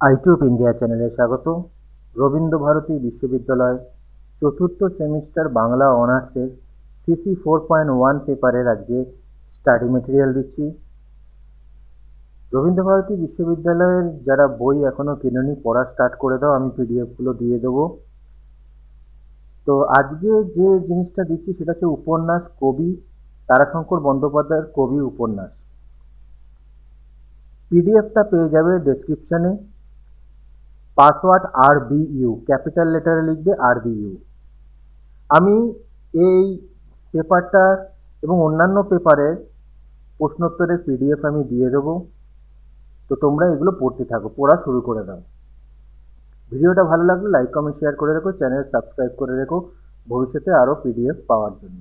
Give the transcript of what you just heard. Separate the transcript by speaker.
Speaker 1: আইটিউব India চ্যানেলে স্বাগত রবীন্দ্র ভারতী বিশ্ববিদ্যালয় চতুর্থ সেমিস্টার বাংলা অনার্সের সিসি ফোর পয়েন্ট ওয়ান পেপারের আজকে স্টাডি মেটেরিয়াল দিচ্ছি। রবীন্দ্র ভারতী বিশ্ববিদ্যালয়ের যারা বই এখনও কেননি, পড়া স্টার্ট করে দাও, আমি পিডিএফগুলো দিয়ে দেবো। তো আজকে যে জিনিসটা দিচ্ছি সেটা হচ্ছে উপন্যাস, কবি তারাশঙ্কর বন্দ্যোপাধ্যায়ের কবি উপন্যাস। পিডিএফটা পেয়ে যাবে ডেসক্রিপশানে পাসওয়ার্ড আর ইউ, ক্যাপিটাল লেটারে লিখবে আর ইউ। আমি এই পেপারটার এবং অন্যান্য পেপারের প্রশ্নোত্তরের পিডিএফ আমি দিয়ে দেবো। তো তোমরা এগুলো পড়তে থাকো, পড়া শুরু করে দাও। ভিডিওটা ভালো লাগলে লাইক, কমেন্ট, শেয়ার করে রেখো, চ্যানেল সাবস্ক্রাইব করে রেখো ভবিষ্যতে আরও পিডিএফ পাওয়ার জন্য।